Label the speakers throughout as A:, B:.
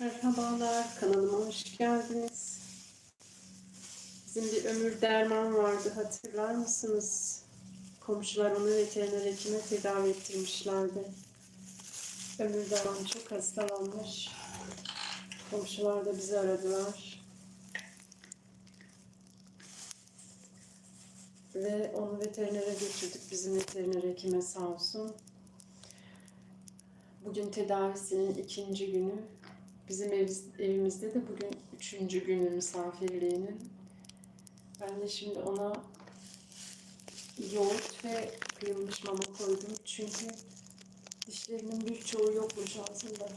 A: Merhabalar, kanalıma hoş geldiniz. Bizim bir ömür derman vardı, hatırlar mısınız? Komşular onu veteriner hekime tedavi ettirmişlerdi. Ömür derman çok hastalanmış. Komşular da bizi aradılar. Ve onu veterinere götürdük, bizim veteriner hekime sağ olsun. Bugün tedavisinin ikinci günü. Bizim ev- evimizde de bugün üçüncü günü misafirliğinin. Ben de şimdi ona yoğurt ve kıyılmış mama koydum. Çünkü dişlerinin birçoğu yokmuş ağzında.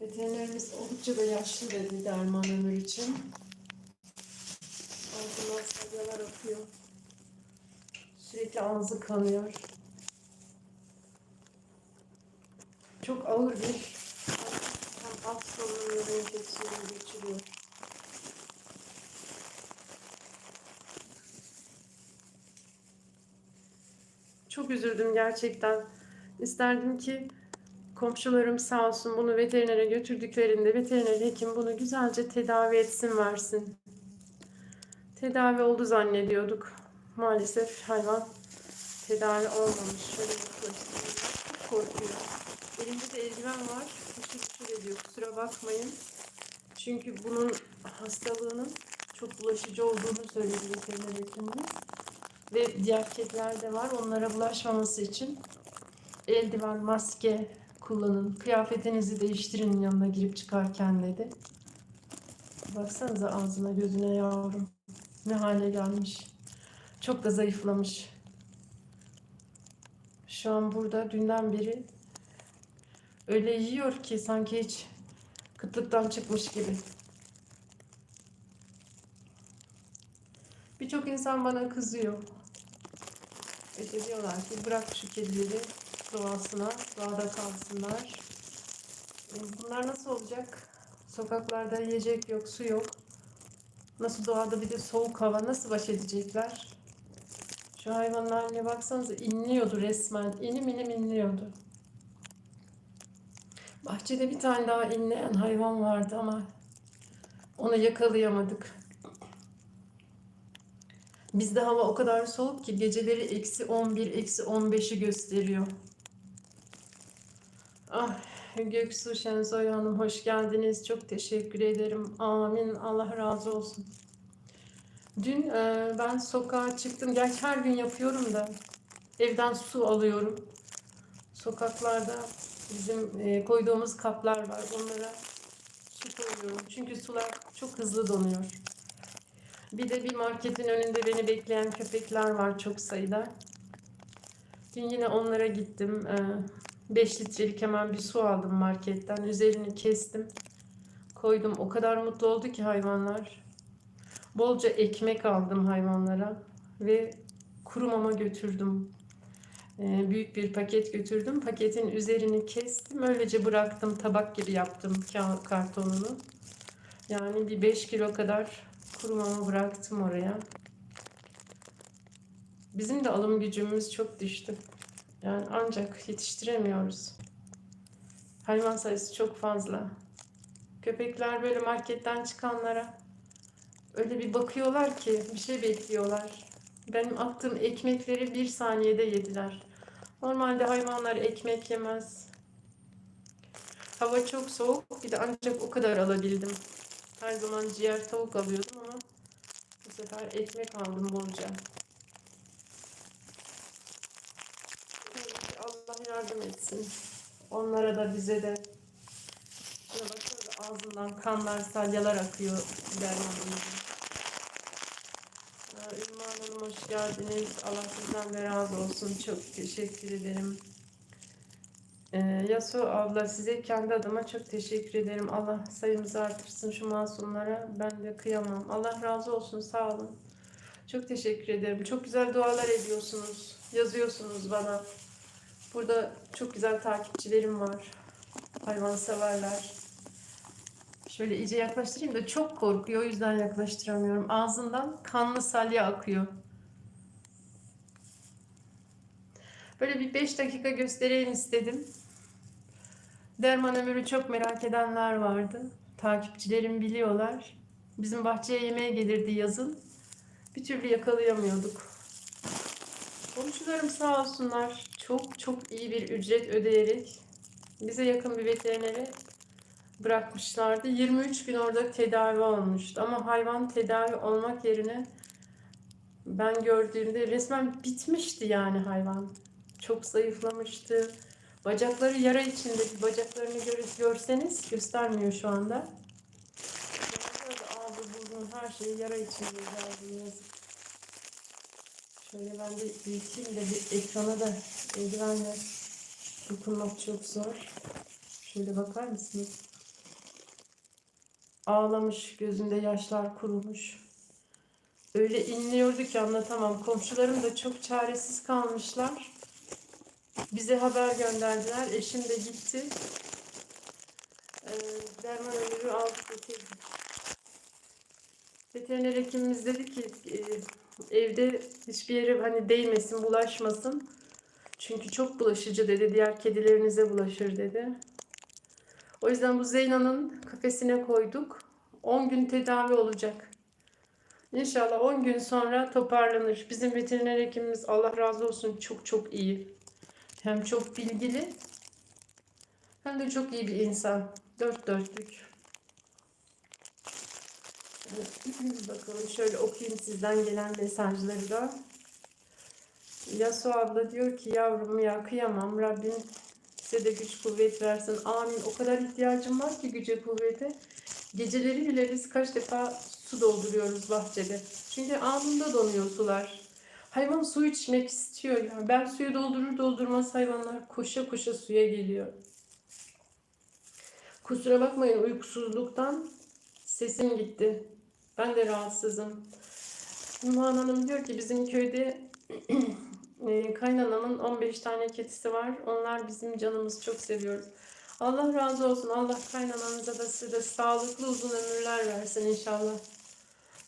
A: Veterinerimiz oldukça da yaşlı dedi derman ömür için. Ağzından salyalar akıyor. Sürekli ağzı kanıyor. Çok ağır bir alt solunumları enfeksiyonu geçiriyor. Çok üzüldüm gerçekten. İsterdim ki komşularım sağ olsun bunu veterinere götürdüklerinde veteriner hekim bunu güzelce tedavi etsin versin. Tedavi oldu zannediyorduk. Maalesef hayvan tedavi olmamış. Şöyle yaklaştırayım. Çok korkuyor. Elimde de eldiven var. Ediyor. Kusura bakmayın. Çünkü bunun hastalığının çok bulaşıcı olduğunu söyledi veteriner hekimimiz. Ve diğer kediler de var. Onlara bulaşmaması için eldiven, maske kullanın. Kıyafetinizi değiştirin yanına girip çıkarken dedi. Baksanıza ağzına gözüne yavrum. Ne hale gelmiş. Çok da zayıflamış. Şu an burada dünden beri öyle yiyor ki sanki hiç kıtlıktan çıkmış gibi. Birçok insan bana kızıyor. İşte diyorlar ki bırak şu kedileri doğasına, doğada kalsınlar. E, Bunlar nasıl olacak? Sokaklarda yiyecek yok, su yok. Nasıl doğada bir de soğuk hava nasıl baş edecekler? Şu hayvanın haline baksanıza inliyordu resmen. İnim inim inliyordu. Bahçede bir tane daha inleyen hayvan vardı ama onu yakalayamadık. Bizde hava o kadar soğuk ki geceleri eksi 11, eksi 15'i gösteriyor. Ah Göksu Şensoy Hanım hoş geldiniz. Çok teşekkür ederim. Amin. Allah razı olsun. Dün e, ben sokağa çıktım. Gerçi her gün yapıyorum da evden su alıyorum. Sokaklarda bizim e, koyduğumuz kaplar var. Onlara su koyuyorum. Çünkü sular çok hızlı donuyor. Bir de bir marketin önünde beni bekleyen köpekler var çok sayıda. Dün yine onlara gittim. 5 litrelik hemen bir su aldım marketten. Üzerini kestim. Koydum. O kadar mutlu oldu ki hayvanlar. Bolca ekmek aldım hayvanlara. Ve kuru mama götürdüm. Ee, Büyük bir paket götürdüm. Paketin üzerini kestim. Öylece bıraktım. Tabak gibi yaptım kartonunu. Yani bir 5 kilo kadar kuru mama bıraktım oraya. Bizim de alım gücümüz çok düştü. Yani ancak yetiştiremiyoruz. Hayvan sayısı çok fazla. Köpekler böyle marketten çıkanlara öyle bir bakıyorlar ki bir şey bekliyorlar. Benim attığım ekmekleri bir saniyede yediler. Normalde hayvanlar ekmek yemez. Hava çok soğuk. Bir de ancak o kadar alabildim. Her zaman ciğer tavuk alıyordum ama bu sefer ekmek aldım bolca. Allah yardım etsin. Onlara da bize de. Şuna baksanıza ağzından kanlar, salyalar akıyor dermanımızın. Hanım hoş geldiniz. Allah sizden de razı olsun. Çok teşekkür ederim. Ee, Yasu abla size kendi adıma çok teşekkür ederim. Allah sayımızı artırsın şu masumlara. Ben de kıyamam. Allah razı olsun. Sağ olun. Çok teşekkür ederim. Çok güzel dualar ediyorsunuz. Yazıyorsunuz bana. Burada çok güzel takipçilerim var. Hayvan severler. Şöyle iyice yaklaştırayım da çok korkuyor. O yüzden yaklaştıramıyorum. Ağzından kanlı salya akıyor. Böyle bir 5 dakika göstereyim istedim. Derman ömürü çok merak edenler vardı. Takipçilerim biliyorlar. Bizim bahçeye yemeğe gelirdi yazın. Bir türlü yakalayamıyorduk. Komşularım sağ olsunlar çok çok iyi bir ücret ödeyerek bize yakın bir veterinere bırakmışlardı. 23 gün orada tedavi olmuştu. Ama hayvan tedavi olmak yerine ben gördüğümde resmen bitmişti yani hayvan. Çok zayıflamıştı. Bacakları yara içinde. Bir bacaklarını gör, görseniz göstermiyor şu anda. Ağzı, burnu her şey yara içinde yazık. Şöyle ben de büyüteyim de bir ekrana da eldivenle dokunmak çok zor. Şöyle bakar mısınız? Ağlamış, gözünde yaşlar kurumuş. Öyle inliyordu ki anlatamam. Komşularım da çok çaresiz kalmışlar. Bize haber gönderdiler. Eşim de gitti. Ee, derman ömürü aldık getirdik. Veteriner hekimimiz dedi ki e, evde hiçbir yere hani değmesin, bulaşmasın. Çünkü çok bulaşıcı dedi. Diğer kedilerinize bulaşır dedi. O yüzden bu Zeyna'nın kafesine koyduk. 10 gün tedavi olacak. İnşallah 10 gün sonra toparlanır. Bizim veteriner hekimimiz Allah razı olsun çok çok iyi. Hem çok bilgili hem de çok iyi bir insan. Dört dörtlük. Bakalım şöyle okuyayım sizden gelen mesajları da. Yasu abla diyor ki yavrum ya kıyamam Rabbim size de güç kuvvet versin. Amin. O kadar ihtiyacım var ki güce kuvvete. Geceleri bile biz kaç defa su dolduruyoruz bahçede. Çünkü anında donuyor sular. Hayvan su içmek istiyor. Yani ben suyu doldurur doldurmaz hayvanlar koşa koşa suya geliyor. Kusura bakmayın uykusuzluktan sesim gitti. Ben de rahatsızım. Numan Hanım diyor ki bizim köyde e, kaynanamın 15 tane kedisi var. Onlar bizim canımız çok seviyoruz. Allah razı olsun. Allah kaynananıza da size de sağlıklı uzun ömürler versin inşallah.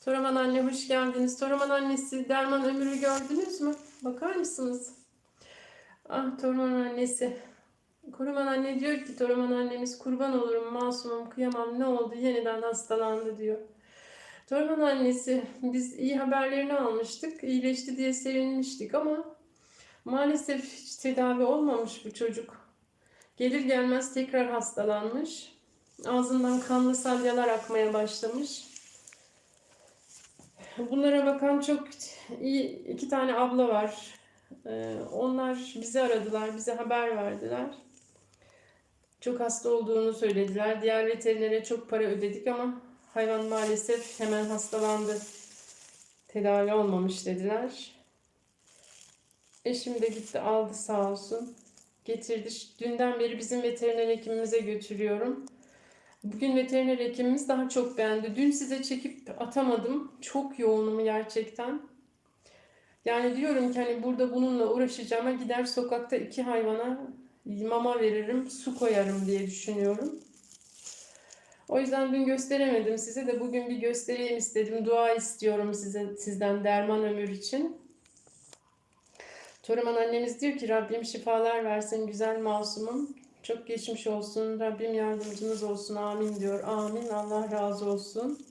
A: Toraman anne hoş geldiniz. Toraman annesi derman ömrü gördünüz mü? Bakar mısınız? Ah Toraman annesi. Koruman anne diyor ki Toraman annemiz kurban olurum masumum kıyamam ne oldu yeniden hastalandı diyor. Toraman annesi biz iyi haberlerini almıştık. iyileşti diye sevinmiştik ama maalesef hiç tedavi olmamış bu çocuk. Gelir gelmez tekrar hastalanmış. Ağzından kanlı salyalar akmaya başlamış. Bunlara bakan çok iyi iki tane abla var. Ee, onlar bizi aradılar, bize haber verdiler. Çok hasta olduğunu söylediler. Diğer veterinere çok para ödedik ama hayvan maalesef hemen hastalandı. Tedavi olmamış dediler. Eşim de gitti aldı sağ olsun. Getirdi. Dünden beri bizim veteriner hekimimize götürüyorum. Bugün veteriner hekimimiz daha çok beğendi. Dün size çekip atamadım. Çok yoğunum gerçekten. Yani diyorum ki hani burada bununla uğraşacağıma gider sokakta iki hayvana mama veririm, su koyarım diye düşünüyorum. O yüzden dün gösteremedim size de bugün bir göstereyim istedim. Dua istiyorum size sizden derman ömür için. Toraman annemiz diyor ki Rabbim şifalar versin güzel masumum. Çok geçmiş olsun. Rabbim yardımcınız olsun. Amin diyor. Amin. Allah razı olsun.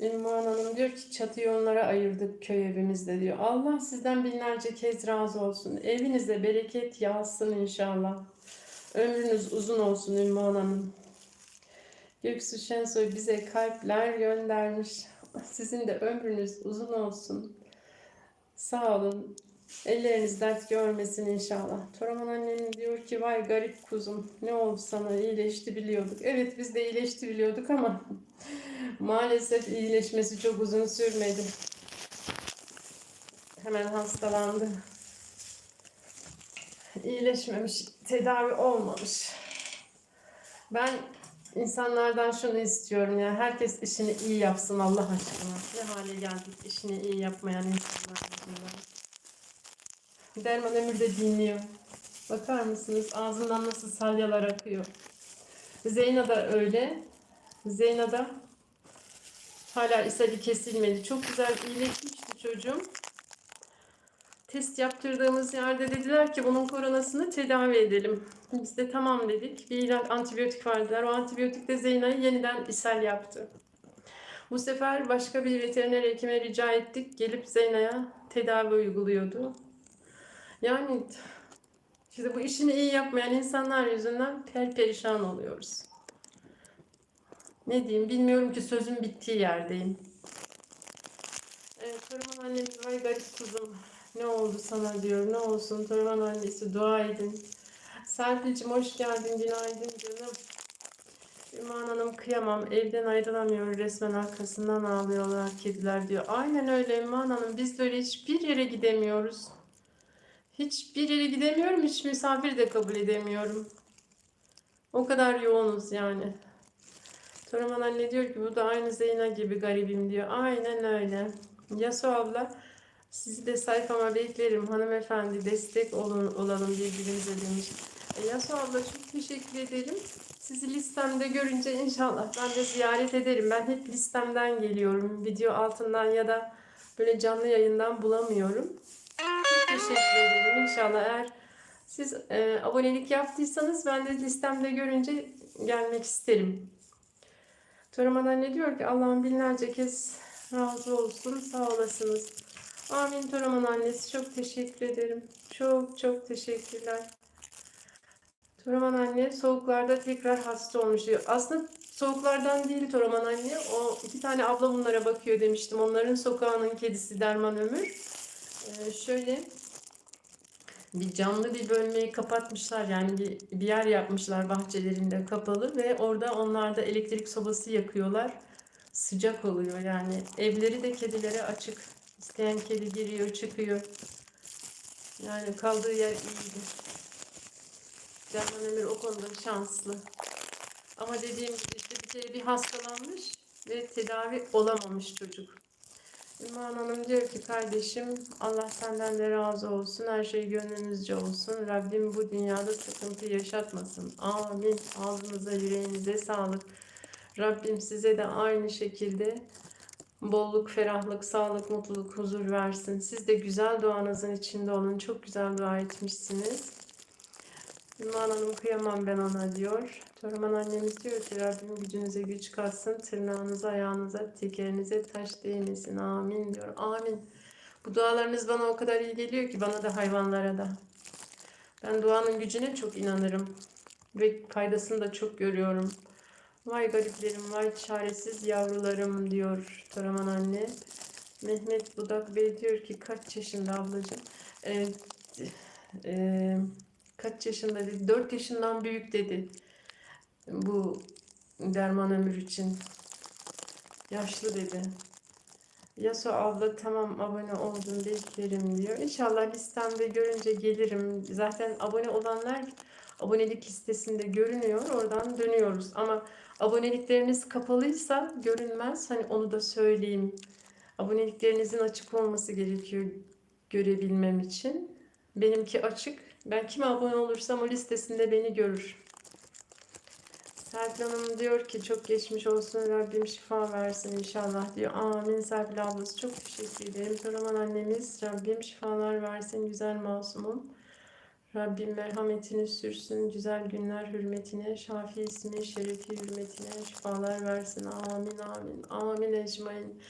A: Ümmühan Hanım diyor ki çatıyı onlara ayırdık köy evimizde diyor. Allah sizden binlerce kez razı olsun. Evinizde bereket yağsın inşallah. Ömrünüz uzun olsun Ümmühan Hanım. Göksu Şensoy bize kalpler göndermiş. Sizin de ömrünüz uzun olsun. Sağ olun. Elleriniz dert görmesin inşallah. Toraman annem diyor ki vay garip kuzum ne oldu sana iyileşti biliyorduk. Evet biz de iyileşti biliyorduk ama maalesef iyileşmesi çok uzun sürmedi. Hemen hastalandı. İyileşmemiş, tedavi olmamış. Ben insanlardan şunu istiyorum ya herkes işini iyi yapsın Allah aşkına. Ne hale geldik işini iyi yapmayan. Derman Ömür de dinliyor. Bakar mısınız? Ağzından nasıl salyalar akıyor. Zeyna da öyle. Zeyna da hala ishali kesilmedi. Çok güzel iyileşmişti çocuğum. Test yaptırdığımız yerde dediler ki bunun koronasını tedavi edelim. Biz de tamam dedik. Bir ilaç, antibiyotik verdiler. O antibiyotik de Zeyna'yı yeniden ishal yaptı. Bu sefer başka bir veteriner hekime rica ettik. Gelip Zeyna'ya tedavi uyguluyordu. Yani işte bu işini iyi yapmayan insanlar yüzünden perperişan oluyoruz. Ne diyeyim bilmiyorum ki sözün bittiği yerdeyim. Evet, Toruman annemiz vay garip kuzum. Ne oldu sana diyor. Ne olsun Toruman annesi dua edin. Serpil'cim hoş geldin. Günaydın canım. Üman Hanım kıyamam. Evden ayrılamıyor. Resmen arkasından ağlıyorlar kediler diyor. Aynen öyle Üman Hanım. Biz böyle hiçbir yere gidemiyoruz. Hiçbir yere gidemiyorum. Hiç misafir de kabul edemiyorum. O kadar yoğunuz yani. Toraman anne diyor ki bu da aynı Zeyna gibi garibim diyor. Aynen öyle. Yasu abla sizi de sayfama beklerim hanımefendi destek olun, olalım birbirimize demiş. E, Yasu abla çok teşekkür ederim. Sizi listemde görünce inşallah ben de ziyaret ederim. Ben hep listemden geliyorum. Video altından ya da böyle canlı yayından bulamıyorum. Teşekkür ederim. İnşallah eğer siz e, abonelik yaptıysanız ben de listemde görünce gelmek isterim. Toraman anne diyor ki Allah'ım binlerce kez razı olsun. Sağ olasınız. Amin Toraman annesi. Çok teşekkür ederim. Çok çok teşekkürler. Toraman anne soğuklarda tekrar hasta olmuş diyor. Aslında soğuklardan değil Toraman anne. O iki tane abla bunlara bakıyor demiştim. Onların sokağının kedisi Derman Ömür. Ee, şöyle bir camlı bir bölmeyi kapatmışlar yani bir, bir yer yapmışlar bahçelerinde kapalı ve orada onlar da elektrik sobası yakıyorlar. Sıcak oluyor yani. Evleri de kedilere açık. İsteyen kedi giriyor çıkıyor. Yani kaldığı yer iyiydi. Canan Ömür o konuda şanslı. Ama dediğim gibi işte bir kere bir hastalanmış ve tedavi olamamış çocuk. İman Hanım diyor ki kardeşim Allah senden de razı olsun. Her şey gönlünüzce olsun. Rabbim bu dünyada sıkıntı yaşatmasın. Amin. Ağzınıza yüreğinize sağlık. Rabbim size de aynı şekilde bolluk, ferahlık, sağlık, mutluluk, huzur versin. Siz de güzel duanızın içinde olun. Çok güzel dua etmişsiniz. İman Hanım kıyamam ben ona diyor. Toraman annemiz diyor ki Rabbim gücünüze güç katsın, tırnağınıza, ayağınıza, tekerinize taş değmesin. Amin diyor. Amin. Bu dualarınız bana o kadar iyi geliyor ki bana da hayvanlara da. Ben duanın gücüne çok inanırım. Ve faydasını da çok görüyorum. Vay gariplerim, vay çaresiz yavrularım diyor Toraman anne. Mehmet Budak Bey diyor ki kaç yaşında ablacığım? Ee, e, kaç yaşında dedi? 4 yaşından büyük dedi bu derman ömür için. Yaşlı dedi. Yasu abla tamam abone oldum beklerim diyor. İnşallah listemde görünce gelirim. Zaten abone olanlar abonelik listesinde görünüyor. Oradan dönüyoruz. Ama abonelikleriniz kapalıysa görünmez. Hani onu da söyleyeyim. Aboneliklerinizin açık olması gerekiyor görebilmem için. Benimki açık. Ben kime abone olursam o listesinde beni görür. Serpil Hanım diyor ki çok geçmiş olsun Rabbim şifa versin inşallah diyor. Amin Serpil ablası çok teşekkür ederim. Toraman annemiz Rabbim şifalar versin güzel masumum. Rabbim merhametini sürsün güzel günler hürmetine, şafi ismi şerefi hürmetine şifalar versin. Amin amin. Amin ecmain.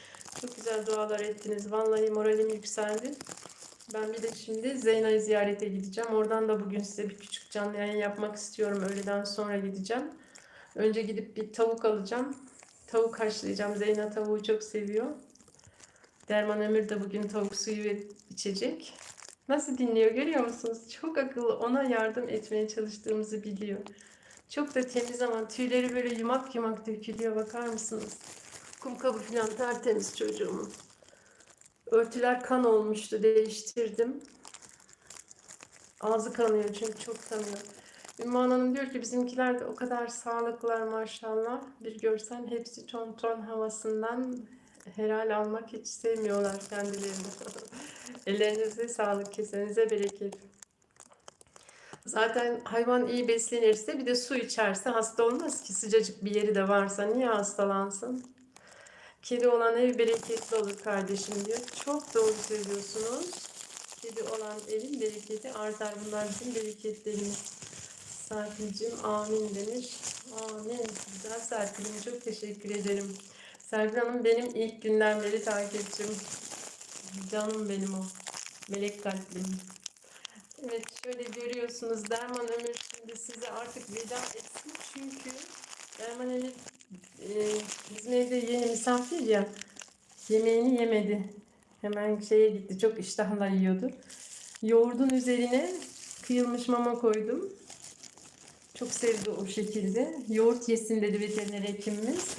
A: Çok güzel dualar ettiniz. Vallahi moralim yükseldi. Ben bir de şimdi Zeyna'yı ziyarete gideceğim. Oradan da bugün size bir küçük canlı yayın yapmak istiyorum. Öğleden sonra gideceğim. Önce gidip bir tavuk alacağım. Tavuk haşlayacağım. Zeyna tavuğu çok seviyor. Derman Ömür de bugün tavuk suyu içecek. Nasıl dinliyor görüyor musunuz? Çok akıllı. Ona yardım etmeye çalıştığımızı biliyor. Çok da temiz ama tüyleri böyle yumak yumak dökülüyor. Bakar mısınız? Kum kabı falan tertemiz çocuğumun. Örtüler kan olmuştu. Değiştirdim. Ağzı kanıyor çünkü çok kanıyor. Ümman Hanım diyor ki bizimkiler de o kadar sağlıklılar maşallah. Bir görsen hepsi ton ton havasından herhal almak hiç sevmiyorlar kendilerini. Ellerinize sağlık, kesenize bereket. Zaten hayvan iyi beslenirse bir de su içerse hasta olmaz ki sıcacık bir yeri de varsa niye hastalansın? Kedi olan ev bereketli olur kardeşim diyor. Çok doğru söylüyorsunuz. Kedi olan evin bereketi artar. Bunlar bizim bereketlerimiz. Serpil'cim amin demiş. Amin. Güzel Serpil'im çok teşekkür ederim. Serpil Hanım benim ilk günden beri takipçim. Canım benim o. Melek kalplim. Evet şöyle görüyorsunuz Derman Ömür şimdi size artık veda etsin çünkü Derman Ömür e, bizim evde yeni misafir ya yemeğini yemedi. Hemen şeye gitti çok iştahla yiyordu. Yoğurdun üzerine kıyılmış mama koydum. Çok sevdi o şekilde. Yoğurt yesin dedi veteriner hekimimiz.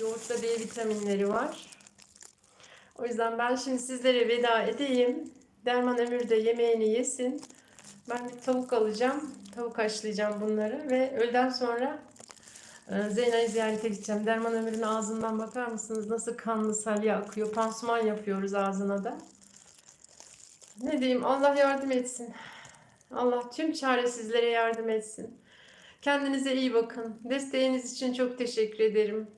A: Yoğurtta B vitaminleri var. O yüzden ben şimdi sizlere veda edeyim. Derman Ömür de yemeğini yesin. Ben bir tavuk alacağım. Tavuk haşlayacağım bunları ve öğleden sonra Zeyna'yı ziyarete gideceğim. Derman Ömür'ün ağzından bakar mısınız? Nasıl kanlı salya akıyor. Pansuman yapıyoruz ağzına da. Ne diyeyim? Allah yardım etsin. Allah tüm çaresizlere yardım etsin. Kendinize iyi bakın. Desteğiniz için çok teşekkür ederim.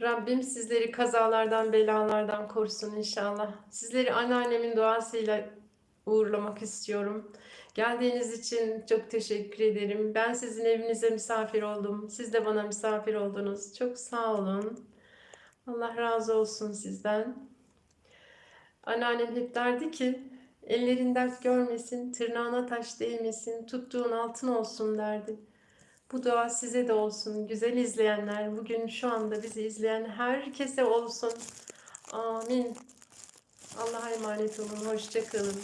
A: Rabbim sizleri kazalardan, belalardan korusun inşallah. Sizleri anneannemin duasıyla uğurlamak istiyorum. Geldiğiniz için çok teşekkür ederim. Ben sizin evinize misafir oldum. Siz de bana misafir oldunuz. Çok sağ olun. Allah razı olsun sizden. Anneannem hep derdi ki, ellerin dert görmesin, tırnağına taş değmesin, tuttuğun altın olsun derdi. Bu dua size de olsun. Güzel izleyenler, bugün şu anda bizi izleyen herkese olsun. Amin. Allah'a emanet olun. Hoşça kalın.